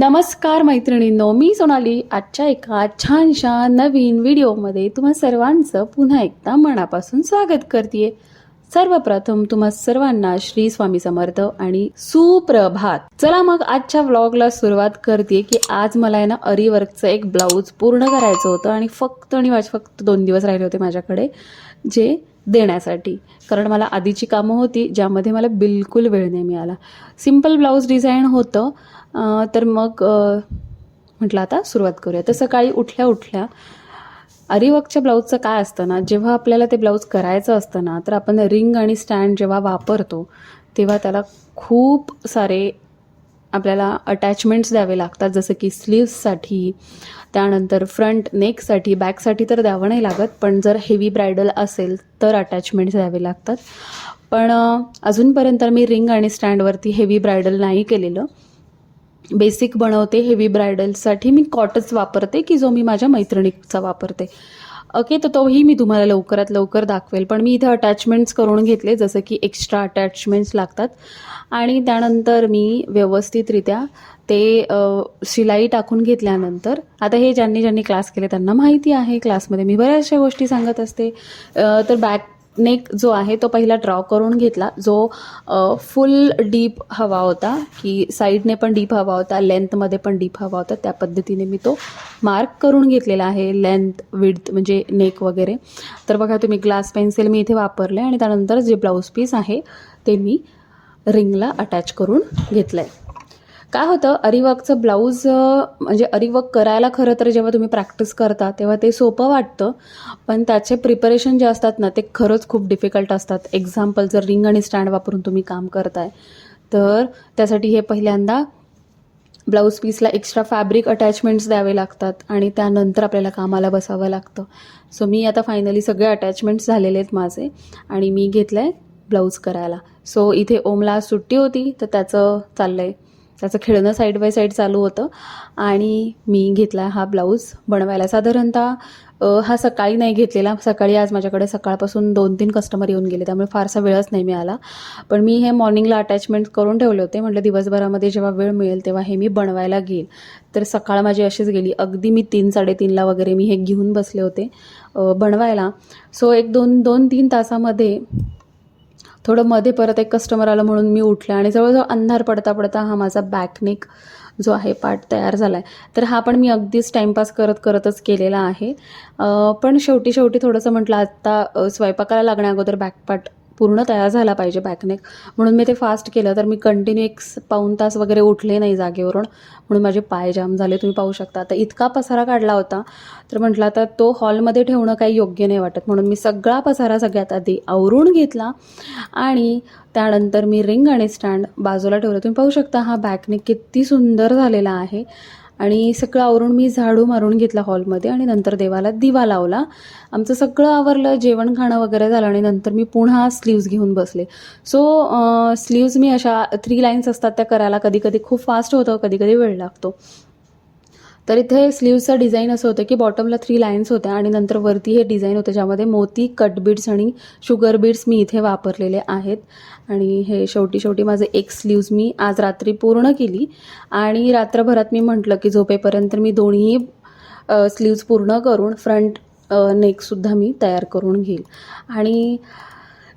नमस्कार मैत्रिणींनो मी सोनाली. आजच्या एका छानशा नवीन व्हिडिओमध्ये तुम्हा सर्वांचं पुन्हा एकदा मनापासून स्वागत करते सर्वप्रथम तुम्हा सर्वांना श्री स्वामी समर्थ आणि सुप्रभात. चला मग आजच्या व्लॉगला सुरुवात करते की आज मला आहे ना अरीवर्कचं एक ब्लाऊज पूर्ण करायचं होतं आणि फक्त आणि माझे फक्त दोन दिवस राहिले होते माझ्याकडे जे देण्यासाठी. कारण मला आधीची कामं होती ज्यामध्ये मला बिलकुल वेळ नाही मिळाला. सिंपल ब्लाऊज डिझाईन होतं तर मग म्हटलं आता सुरुवात करूया. तर सकाळी उठल्या उठल्या अरिवर्कच्या ब्लाऊजचं काय असतं ना जेव्हा आपल्याला ते ब्लाऊज करायचं असतं ना तर आपण रिंग आणि स्टँड जेव्हा वापरतो तेव्हा त्याला खूप सारे आपल्याला अटॅचमेंट्स द्यावे लागतात जसं की स्लीव्ससाठी त्यानंतर फ्रंट नेकसाठी बॅकसाठी तर द्यावं नाही लागत पण जर हेवी ब्रायडल असेल तर अटॅचमेंट्स द्यावे लागतात. पण अजूनपर्यंत मी रिंग आणि स्टँडवरती हेवी ब्रायडल नाही केलेलं. बेसिक बनवते हेवी ब्रायडलसाठी मी कॉटच वापरते की जो मी माझ्या मैत्रिणीचा वापरते. ओके तर तोही मी तुम्हाला लवकरात लवकर दाखवेल. पण मी इथे अटॅचमेंट्स करून घेतले जसं की एक्स्ट्रा अटॅचमेंट्स लागतात. आणि त्यानंतर मी व्यवस्थितरित्या ते शिलाई टाकून घेतल्यानंतर आता हे ज्यांनी ज्यांनी क्लास केले त्यांना माहिती आहे. क्लासमध्ये मी बऱ्याचशा गोष्टी सांगत असते. तर बॅक नेक जो आहे तो पहिला ड्रॉ करून घेतला. जो फुल डीप हवा होता की साईडने पण डीप हवा होता लेंथमध्ये पण डीप हवा होता त्या पद्धतीने मी तो मार्क करून घेतलेला आहे लेंथ विड्थ म्हणजे नेक वगैरे. तर बघा तुम्ही ग्लास पेन्सिल मी इथे वापरले आणि त्यानंतर जे ब्लाऊज पीस आहे ते मी रिंगला अटॅच करून घेतलं आहे काय होतं अरिवर्कचं ब्लाऊज म्हणजे अरिवर्क करायला खरं तर जेव्हा तुम्ही प्रॅक्टिस करता तेव्हा ते सोपं वाटतं पण त्याचे प्रिपरेशन जे असतात ना ते खरंच खूप डिफिकल्ट असतात. एक्झाम्पल जर रिंग आणि स्टँड वापरून तुम्ही काम करताय तर त्यासाठी हे पहिल्यांदा ब्लाऊज पीसला एक्स्ट्रा फॅब्रिक अटॅचमेंट्स द्यावे लागतात आणि त्यानंतर आपल्याला कामाला बसावं लागतं. सो मी आता फायनली सगळे अटॅचमेंट्स झालेले आहेत माझे आणि मी घेतलं आहे ब्लाऊज करायला. सो इथे ओमला सुट्टी होती तर त्याचं चाललं आहे त्याचं खेळणं साईड बाय साईड चालू होतं. आणि मी घेतला हा ब्लाऊज बनवायला. साधारणतः हा सकाळी नाही घेतलेला. सकाळी आज माझ्याकडे सकाळपासून दोन तीन कस्टमर येऊन गेले. त्यामुळे फारसा वेळच नाही मिळाला. पण मी हे मॉर्निंगला अटॅचमेंट करून ठेवले होते. म्हटलं दिवसभरामध्ये जेव्हा वेळ मिळेल तेव्हा हे मी बनवायला घेईल. तर सकाळ माझी अशीच गेली. अगदी मी तीन साडेतीनला वगैरे मी हे घेऊन बसले होते बनवायला. सो एक दोन दोन तीन तासामध्ये थोडं मध्ये परत एक कस्टमर आलं म्हणून मी उठले आणि जवळजवळ अंधार पडता पडता हा माझा बॅकनेक जो आहे पार्ट तयार झाला आहे तर हा पण मी अगदीच टाईमपास करत करतच केलेला आहे. पण शेवटी शेवटी थोडंसं म्हटलं आत्ता स्वयंपाकाला लागण्या अगोदर बॅकपार्ट पूर्ण तयार झाला पाहिजे बॅकनेक म्हणून मी ते फास्ट केलं. तर मी कंटिन्यू एक पाऊन पाऊण तास वगैरे उठले नाही जागेवरून. म्हणून माझे पाय जाम झाले. तुम्ही पाहू शकता. आता इतका पसारा काढला होता. तर म्हटलं आता तो हॉलमध्ये ठेवणं काही योग्य नाही वाटत. म्हणून मी सगळा पसारा सगळ्यात आधी आवरून घेतला. आणि त्यानंतर मी रिंग आणि स्टँड बाजूला ठेवलं. तुम्ही पाहू शकता हा बॅकनेक किती सुंदर झालेला आहे. आणि सगळं आवरून मी झाडू मारून घेतला हॉलमध्ये आणि नंतर देवाला दिवा लावला. आमचं सगळं आवरलं जेवण खाणं वगैरे झालं आणि नंतर मी पुन्हा स्लीव्ज घेऊन बसले. सो स्लीव्ज मी अशा थ्री लाईन्स असतात त्या करायला कधी कधी खूप फास्ट होतं कधी कधी वेळ लागतो. तर इथे स्लीव्सचं डिझाईन असं होतं की बॉटमला थ्री लाईन्स होत्या आणि नंतर वरती हे डिझाईन होतं ज्यामध्ये मोती कट बीड्स आणि शुगर बीड्स मी इथे वापरलेले आहेत. आणि हे शेवटी शेवटी माझे एक स्लीव्ज मी आज रात्री पूर्ण केली. आणि रात्रभरात मी म्हटलं की झोपेपर्यंत मी दोन्ही स्लीव्ज पूर्ण करून फ्रंट नेकसुद्धा मी तयार करून घेईल. आणि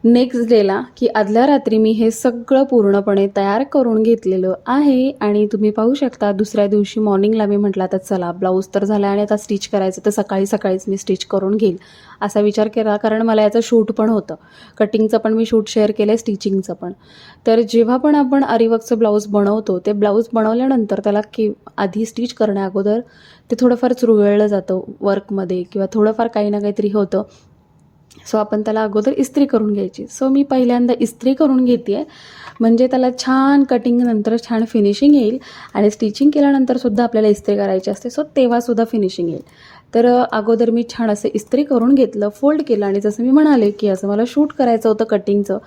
नेक्स्ट डेला की आदल्या रात्री मी हे सगळं पूर्णपणे तयार करून घेतलेलं आहे आणि तुम्ही पाहू शकता दुसऱ्या दिवशी मॉर्निंगला मी म्हटलं आता चला ब्लाऊज तर झाला आणि आता स्टिच करायचं तर सकाळी सकाळीच मी स्टिच करून घेईल. असा विचार केला कारण मला याचं शूट पण होतं. कटिंगचं पण मी शूट शेअर केलं आहे स्टिचिंगचं पण. तर जेव्हा पण आपण अरिवर्कचं ब्लाऊज बनवतो ते ब्लाऊज बनवल्यानंतर त्याला की आधी स्टिच करण्या अगोदर ते थोडंफार चुरगळलं जातं वर्कमध्ये किंवा थोडंफार काही ना काहीतरी होतं. सो आपण त्याला अगोदर इस्त्री करून घ्यायची. सो मी पहिल्यांदा इस्त्री करून घेते आहे म्हणजे त्याला छान कटिंग नंतर छान फिनिशिंग येईल आणि स्टिचिंग केल्यानंतरसुद्धा आपल्याला इस्त्री करायची असते. सो तेव्हासुद्धा फिनिशिंग येईल. तर अगोदर मी छान असं इस्त्री करून घेतलं फोल्ड केलं आणि जसं मी म्हणाले की असं मला शूट करायचं होतं कटिंगचं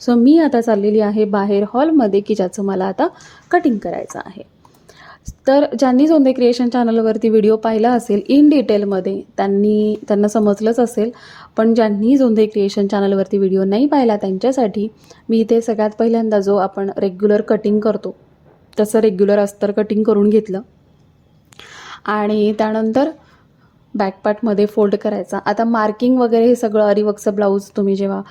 सो मी आता चाललेली आहे बाहेर हॉलमध्ये की ज्याचं मला आता कटिंग करायचं आहे. तर ज्यांनी जोंदे क्रिएशन चॅनलवरती व्हिडिओ पाहिला असेल इन डिटेलमध्ये त्यांनी त्यांना समजलंच असेल. पण ज्यांनी जोंदे क्रिएशन चॅनलवरती व्हिडिओ नाही पाहिला त्यांच्यासाठी मी इथे सगळ्यात पहिल्यांदा जो आपण रेग्युलर कटिंग करतो तसं रेग्युलर अस्तर कटिंग करून घेतलं. आणि त्यानंतर बॅकपार्टमध्ये फोल्ड करायचा. आता मार्किंग वगैरे हे सगळं अरिवकचं ब्लाऊज तुम्ही जेव्हा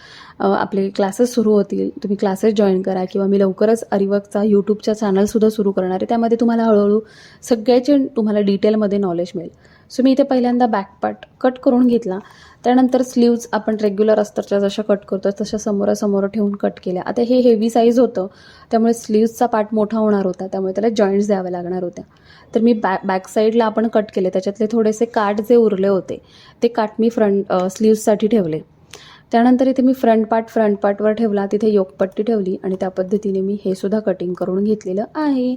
आपले क्लासेस सुरू होतील तुम्ही क्लासेस जॉईन करा किंवा मी लवकरच अरिवकचा यूट्यूबचा चॅनलसुद्धा सुरू करणार आहे. त्यामध्ये तुम्हाला हळूहळू सगळ्याचे तुम्हाला डिटेलमध्ये नॉलेज मिळेल. सो मी इथे पहिल्यांदा बॅकपार्ट कट करून घेतला. त्यानंतर स्लीव्ज आपण रेग्युलर अस्तरच्या जशा कट करतो तशा समोरासमोर ठेवून कट केल्या. आता हे हेवी साईज होतं त्यामुळे स्लीव्जचा पार्ट मोठा होणार होता त्यामुळे त्याला जॉईंट्स द्याव्या लागणार होत्या. तर मी बॅ बॅक साईडला आपण कट केले. त्याच्यातले थोडेसे काठ जे उरले होते ते काठ मी फ्रंट स्लीव्जसाठी ठेवले. त्यानंतर इथे मी फ्रंट पार्ट फ्रंट पार्टवर ठेवला. तिथे योगपट्टी ठेवली आणि त्या पद्धतीने मी हे सुद्धा कटिंग करून घेतलेलं आहे.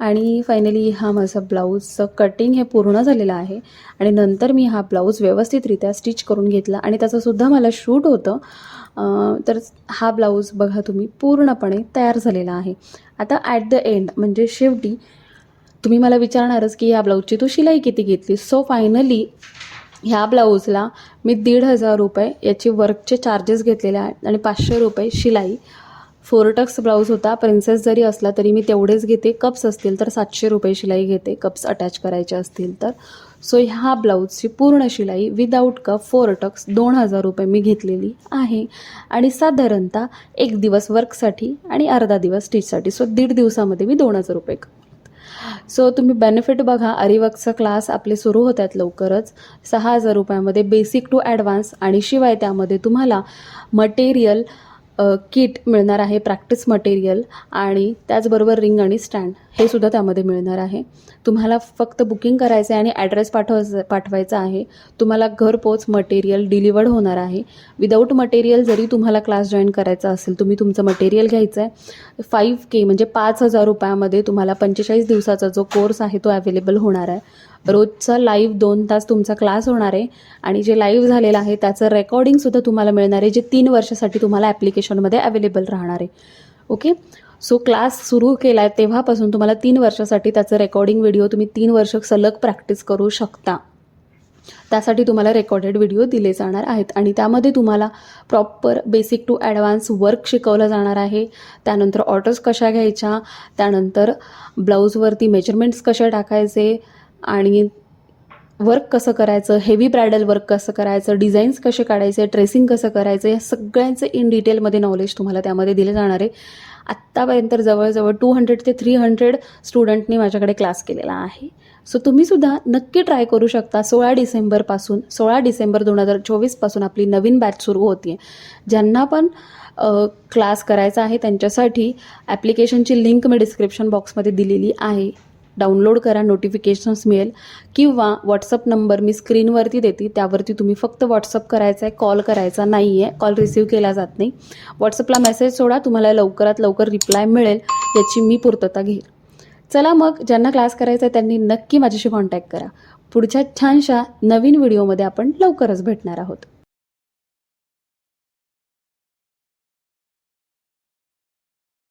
आणि फायनली हा माझा ब्लाऊजचं कटिंग हे पूर्ण झालेलं आहे. आणि नंतर मी हा ब्लाऊज व्यवस्थितरित्या स्टिच करून घेतला आणि त्याचंसुद्धा मला शूट होतं. तर हा ब्लाऊज बघा तुम्ही पूर्णपणे तयार झालेला आहे. आता ॲट द एंड म्हणजे शेवटी तुम्ही मला विचारणारच की या ब्लाऊजची तू शिलाई किती घेतली सो फायनली ह्या ब्लाऊजला मी दीड हजार रुपये याची वर्कचे चार्जेस घेतलेले आहेत आणि पाचशे रुपये शिलाई. फोरटक्स ब्लाऊज होता प्रिन्सेस जरी असला तरी मी तेवढेच घेते. कप्स असतील तर सातशे रुपये शिलाई घेते. कप्स अटॅच करायचे असतील तर. सो ह्या ब्लाऊजची पूर्ण शिलाई विदाऊट कप फोरटक्स दोन हजार रुपये मी घेतलेली आहे. आणि साधारणतः एक दिवस वर्कसाठी आणि अर्धा दिवस स्टिचसाठी सो दीड दिवसामध्ये मी दोन हजार रुपये सो तुम्ही बेनिफिट बघा. अरिवर्कचा क्लास आपले सुरू होत आहेत लवकरच. सहा हजार रुपयामध्ये बेसिक टू ॲडव्हान्स आणि शिवाय त्यामध्ये तुम्हाला मटेरियल किट मिळणार आहे प्रॅक्टिस मटेरियल आणि त्याचबरोबर रिंग आणि स्टँड हे सुद्धा त्यामध्ये मिळणार आहे. तुम्हाला फक्त बुकिंग करायचं आहे आणि ॲड्रेस पाठवायचं पाठवायचा आहे तुम्हाला घरपोच मटेरियल डिलिवर्ड होणार आहे. विदाऊट मटेरियल जरी तुम्हाला क्लास जॉईन करायचा असेल तुम्ही तुमचं मटेरियल घ्यायचं आहे फाईव्ह के म्हणजे पाच हजार रुपयामध्ये तुम्हाला पंचेचाळीस दिवसाचा जो कोर्स आहे तो अवेलेबल होणार आहे. रोजचा लाईव्ह दोन तास तुमचा क्लास होणार आहे. आणि जे लाईव्ह झालेलं आहे त्याचं रेकॉर्डिंगसुद्धा तुम्हाला मिळणार आहे जे तीन वर्षासाठी तुम्हाला ॲप्लिकेशनमध्ये अवेलेबल राहणार आहे. ओके सो क्लास सुरू केला आहे तेव्हापासून तुम्हाला तीन वर्षासाठी त्याचं रेकॉर्डिंग व्हिडिओ तुम्ही तीन वर्ष सलग प्रॅक्टिस करू शकता. त्यासाठी तुम्हाला रेकॉर्डेड व्हिडिओ दिले जाणार आहेत. आणि त्यामध्ये तुम्हाला proper basic to advance work शिकवलं जाणार आहे. त्यानंतर ऑर्डर्स कशा घ्यायच्या? त्यानंतर ब्लाऊजवरती मेजरमेंट्स कसे टाकायचे? आणि वर्क कसं करायचं हेवी ब्रायडल वर्क कसं करायचं डिझाईन्स कसे काढायचे ट्रेसिंग कसं करायचं या सगळ्यांचं इन डिटेलमध्ये नॉलेज तुम्हाला त्यामध्ये दिलं जाणार आहे. आत्तापर्यंत जवळजवळ टू हंड्रेड ते थ्री हंड्रेड स्टुडंटनी माझ्याकडे क्लास केलेला आहे. सो तुम्हीसुद्धा नक्की ट्राय करू शकता सोळा डिसेंबरपासून सोळा डिसेंबर दोन हजार चोवीसपासून आपली नवीन बॅच सुरू होती ज्यांना पण क्लास करायचा आहे त्यांच्यासाठी ॲप्लिकेशनची लिंक मी डिस्क्रिप्शन बॉक्समध्ये दिलेली आहे. डाउनलोड करा नोटिफिकेशन्स मिळेल. किंवा व्हॉट्सअप नंबर मी स्क्रीनवरती देते त्यावरती तुम्ही फक्त व्हॉट्सअप करायचा आहे कॉल करायचा नाही आहे कॉल रिसीव्ह केला जात नाही. व्हॉट्सअपला मेसेज सोडा तुम्हाला लवकरात लवकर रिप्लाय मिळेल याची मी पूर्तता घेईल. चला मग ज्यांना क्लास करायचा आहे त्यांनी नक्की माझ्याशी कॉन्टॅक्ट करा. पुढच्या छानशा नवीन व्हिडिओमध्ये आपण लवकरच भेटणार आहोत.